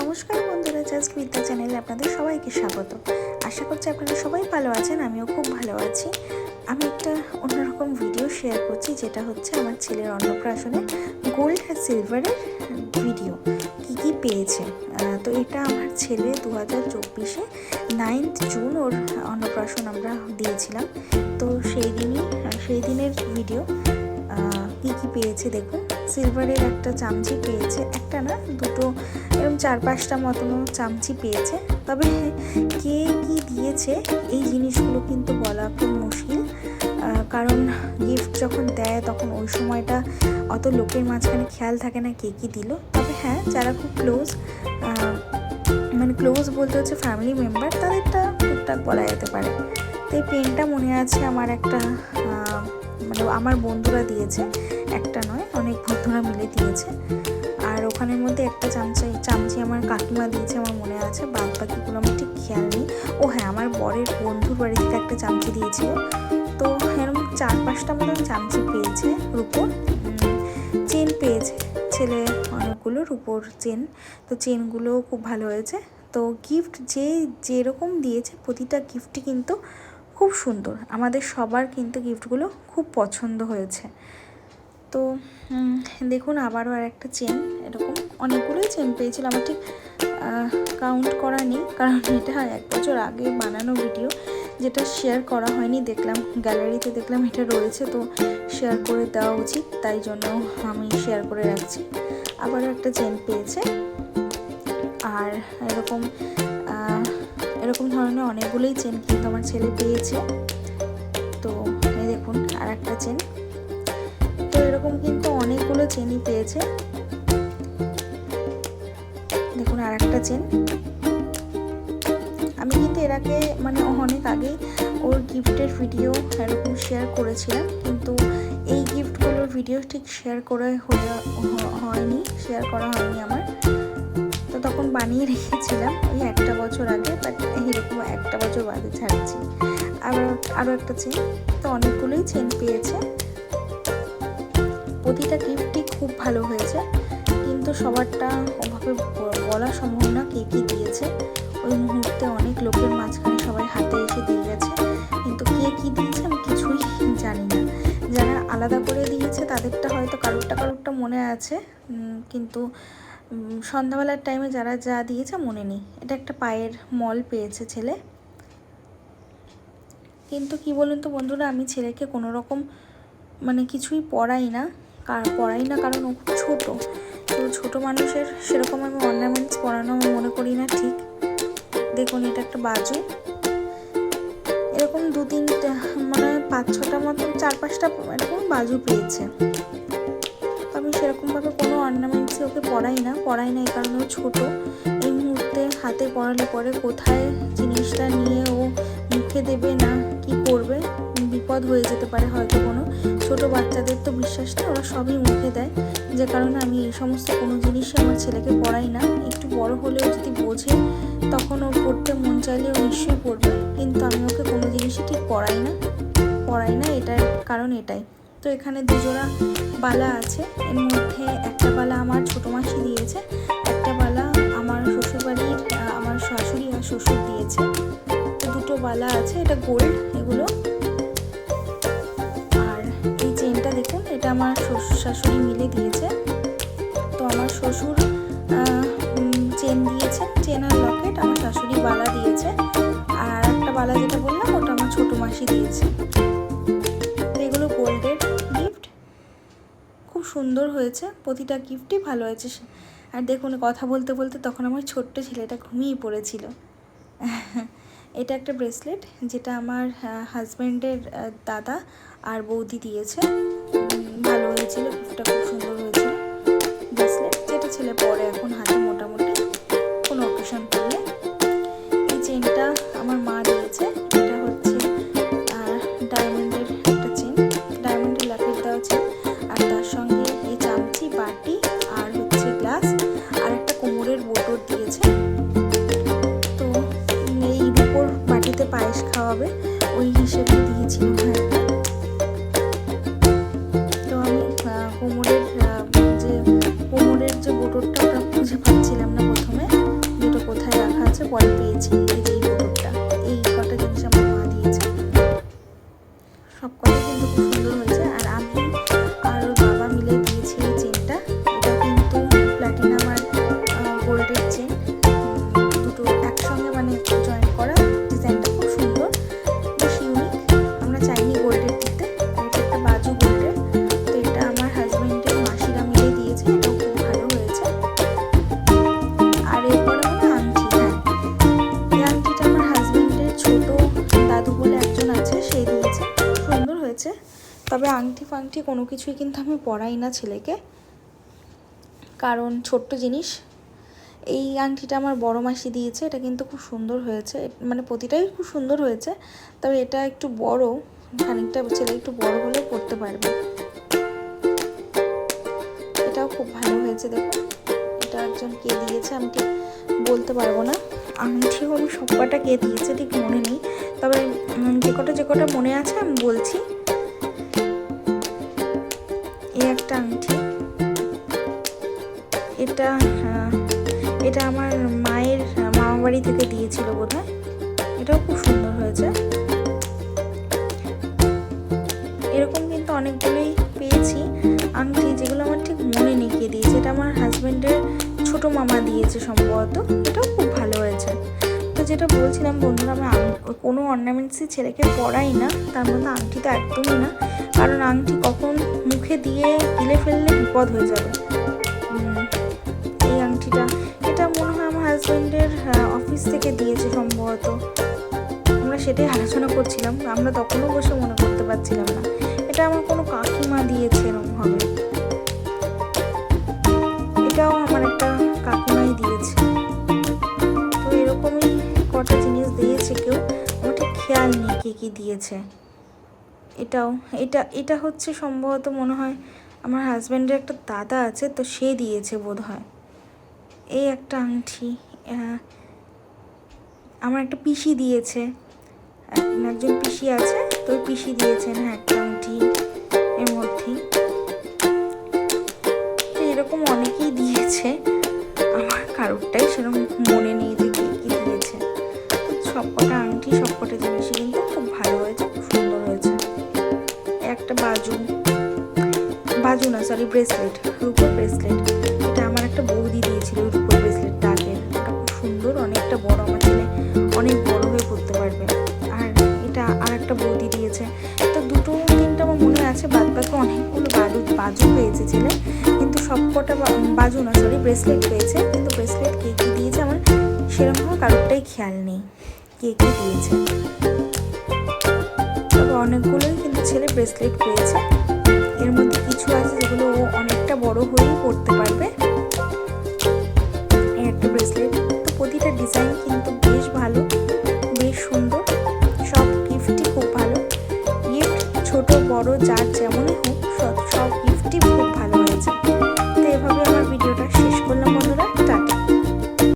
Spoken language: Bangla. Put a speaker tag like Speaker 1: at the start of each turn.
Speaker 1: নমস্কার বন্ধুরা, জাস্ট বিদ্যা চ্যানেলে আপনাদের সবাইকে স্বাগত। আশা করছি আপনারা সবাই ভালো আছেন, আমিও খুব ভালো আছি। আমি একটা অন্যরকম ভিডিও শেয়ার করছি, যেটা হচ্ছে আমার ছেলের অন্নপ্রাশনে গোল্ড আর সিলভারের ভিডিও কী কী পেয়েছে? তো এটা আমার ছেলে দু হাজার চব্বিশে নাইন্থ জুন ওর অন্নপ্রাশন আমরা দিয়েছিলাম। তো সেই দিনই সেই দিনের ভিডিও কী কী পেয়েছে দেখুন? সিলভারের একটা চামচি পেয়েছে, একটা না, দুটো এরকম চার পাঁচটা মতনও চামচি পেয়েছে। তবে কে কি দিয়েছে, এই জিনিসগুলো কিন্তু বলা খুব মুশকিল। কারণ গিফট যখন দেয়, তখন ওই সময়টা অত লোকের মাঝখানে খেয়াল থাকে না কে কী দিল। তবে হ্যাঁ যারা খুব ক্লোজ মানে ক্লোজ বলতে হচ্ছে ফ্যামিলি মেম্বার তাদেরটা টুকটাক বলা যেতে পারে। তো এই পেনটা মনে আছে আমার একটা মানে আমার বন্ধুরা দিয়েছে। একটা নয়, অনেক বন্ধুরা মিলে দিয়েছে। আর ওখানের মধ্যে একটা চামচি চামচি আমার কাকিমা দিয়েছে, আমার মনে আছে। বাদ বাকিগুলো আমার ঠিক খেয়াল নেই। ও হ্যাঁ আমার বরের বন্ধুর বাড়ি থেকে একটা চামচি দিয়েছিল। তো এরকম চার পাঁচটা মতন চামচি পেয়েছে রুপোর। চেন পেয়েছে। ছেলে অনেকগুলো রুপোর চেন। তো চেনগুলোও খুব ভালো হয়েছে। তো গিফট যে যেরকম দিয়েছে, প্রতিটা গিফটই কিন্তু খুব সুন্দর। আমাদের সবার কিন্তু গিফটগুলো খুব পছন্দ হয়েছে। তো দেখুন আবারও আর একটা চেন এরকম অনেকগুলোই চেন পেয়েছিল আমার ঠিক কাউন্ট করা নেই, কারণ এটা এক বছর আগে বানানো ভিডিও যেটা শেয়ার করা হয়নি। দেখলাম গ্যালারিতে দেখলাম এটা রয়েছে, তো শেয়ার করে দেওয়া উচিত, তাই জন্য আমি শেয়ার করে রাখছি। আবারও একটা চেন পেয়েছে। আর এরকম এরকম ধরনের অনেকগুলোই চেন কিন্তু আমার ছেলে পেয়েছে। তো এই দেখুন আর একটা চেন তো এরকম কিন্তু অনেকগুলো চেনই পেয়েছে। দেখুন আর একটা চেন আমি কিন্তু এর আগে মানে অনেক আগেই ওর গিফটের ভিডিও এরকম শেয়ার করেছিলাম, কিন্তু এই গিফটগুলোর ভিডিও ঠিক শেয়ার করে হয়নি শেয়ার করা হয়নি আমার। তখন বানিয়ে রেখেছিলাম ওই একটা বছর আগে বাট এরকম একটা বছর বাদে ছাড়ছি। আরও আরও একটা চেন তো অনেকগুলোই চেন পেয়েছে। প্রতিটা গিফটই খুব ভালো হয়েছে, কিন্তু সবারটা ওভাবে বলা সম্ভব না কে কী দিয়েছে। ওই মুহূর্তে অনেক লোকের মাঝখানে সবাই হাতে এসে দিয়ে গেছে, কিন্তু কে কী দিয়েছে আমি কিছুই জানি না। যারা আলাদা করে দিয়েছে তাদেরটা হয়তো কারোরটা কারোরটা মনে আছে কিন্তু সন্ধ্যাবেলার টাইমে যারা যা দিয়েছে মনে নেই। এটা একটা পায়ের মল পেয়েছে ছেলে। কিন্তু কি বলুন তো বন্ধুরা, আমি ছেলেকে কোনো রকম মানে কিছুই পড়াই না। পড়াই না কারণ ও খুব ছোটো। ছোটো মানুষের সেরকম আমি অর্নামেন্টস পড়ানো আমি মনে করি না ঠিক। দেখুন, এটা একটা বাজু। এরকম দু তিনটা মানে পাঁচ ছটা মতন, চার পাঁচটা এরকম বাজু পেয়েছে। অর্নামেন্টসে ওকে পড়াই না পড়াই না এই কারণে ও ছোটো। এই মুহূর্তে হাতে পড়ালে পরে কোথায় জিনিসটা নিয়ে ও মুখে দেবে না, কি করবে? বিপদ হয়ে যেতে পারে হয়তো কোনো। ছোট বাচ্চাদের তো বিশ্বাস নেই, ওরা সবই মুখে দেয়। যে কারণে আমি এই সমস্ত কোনো জিনিসই আমার ছেলেকে পড়াই না। একটু বড় হলেও যদি বোঝে, তখন ওর পড়তে মন চাইলে ও নিশ্চয়ই পড়বে। কিন্তু আমি ওকে কোনো জিনিসই ঠিক পড়াই না। পড়াই না, এটার কারণ এটাই। তো এখানে দুজোড়া বালা আছে। এর মধ্যে একটা বালা আমার ছোটো মাসি দিয়েছে, একটা বালা আমার শ্বশুরবাড়ির আমার শাশুড়ি আর শ্বশুর দিয়েছে। তো দুটো বালা আছে, এটা গোল্ড এগুলো। আর এই চেনটা দেখুন, এটা আমার শ্বশুর শাশুড়ি মিলে দিয়েছে। তো আমার শ্বশুর চেন দিয়েছে, চেন আর লকেট, আমার শাশুড়ি বালা দিয়েছে। আর একটা বালা যেটা বললাম, ওটা আমার ছোটো মাসি দিয়েছে। সুন্দর হয়েছে, প্রতিটা গিফটই ভালো হয়েছে। আর দেখুন, কথা বলতে বলতে তখন আমার ছোট্ট ছেলেটা ঘুমিয়ে পড়েছিল। এটা একটা ব্রেসলেট যেটা আমার হাজব্যান্ডের দাদা আর বৌদি দিয়েছে। ভালো হয়েছিল গিফটটা খুব সুন্দর খাওয়াবে ওই হিসেবে দিয়েছিল হয়েছে। তবে আংটি ফাংটি কোনো কিছুই কিন্তু আমি পরাই না ছেলেকে। কারণ ছোট্ট জিনিস। এই আংটিটা আমার বড় মাসি দিয়েছে, এটা কিন্তু খুব সুন্দর হয়েছে। মানে প্রতিটাই খুব সুন্দর হয়েছে। তবে এটা একটু বড়, খানিকটা ছেলে একটু বড় হলে পরতে পারবে। এটাও খুব ভালো হয়েছে, দেখো। এটা একজন কে দিয়েছে, আমি ঠিক বলতে পারব না। আংটিও আমি সব কটা কে দিয়েছে, ঠিক মনে নেই। তবে যে কটা যে কটা মনে আছে আমি বলছি। এই একটা আংটি। এটা আহ, এটা আমার মায়ের মামা বাড়ি থেকে দিয়েছিল বোধহয়। এটাও খুব সুন্দর হয়েছে। এরকম কিন্তু অনেকগুলোই পেয়েছি। আংটি যেগুলো আমার ঠিক মনে কে দিয়েছে। এটা আমার হাজব্যান্ডের ছোট মামা দিয়েছে সম্ভবত। এটাও খুব ভালো হয়েছে। তো যেটা বলছিলাম বন্ধুরা আমি আং- কোনো অর্নামেন্টসই ছেলেকে পরাই না। তার মধ্যে আংটি তো একদমই না। কারণ আংটি কখন মুখে দিয়ে গিলে ফেললে বিপদ হয়ে যাবে। এই আংটিটা, এটা মনে হয় আমার হাজবেন্ডের অফিস থেকে দিয়েছে সম্ভবত। আমরা সেটাই আলোচনা করছিলাম, আমরা তখনও বসে মনে করতে পারছিলাম না। এটা আমার কোনো কাকিমা দিয়েছে এরকম হবে এটাও আমার একটা কাকিমাই দিয়েছে। তো এরকমই কটা জিনিস দিয়েছে কেউ, আমার ঠিক খেয়াল নেই কী কী দিয়েছে। এটাও, এটা এটা হচ্ছে সম্ভবত মনে হয় আমার হাজব্যান্ডের একটা দাদা আছে, তো সে দিয়েছে বোধ হয় এই একটা আংটি আমার একটা পিসি দিয়েছে। এক- একজন পিসি আছে, তো পিসি দিয়েছেন হ্যাঁ একটা আংটি এর মধ্যেই তো এরকম অনেকেই দিয়েছে। আমার কারোরটাই সেরকম মনে নেই যে কে কী দিয়েছে। সবকটা আংটি সবকটা জিনিসই কিন্তু বাজু না সরি ব্রেসলেট রূপোর ব্রেসলেট এটা আমার একটা বৌদি দিয়েছিল রূপোর ব্রেসলেটটা আগের ওটা খুব সুন্দর, অনেকটা বড়, আমার ছেলে অনেক বড় হয়ে পড়তে পারবে। আর এটা আর একটা বৌদি দিয়েছে। তো দুটো তিনটা আমার মনে আছে বাদ বাকি অনেকগুলো বাজু বাজু পেয়েছে ছেলে। কিন্তু সবকটা বাজু না সরি ব্রেসলেট পেয়েছে কিন্তু ব্রেসলেট কে কী দিয়েছে আমার সেরকমভাবে কারোরটাই খেয়াল নেই। কে কী দিয়েছে? তবে অনেকগুলোই কিন্তু ছেলে ব্রেসলেট পেয়েছে। এর মধ্যে কিছু আছে যেগুলো অনেকটা বড় হয়েই পড়তে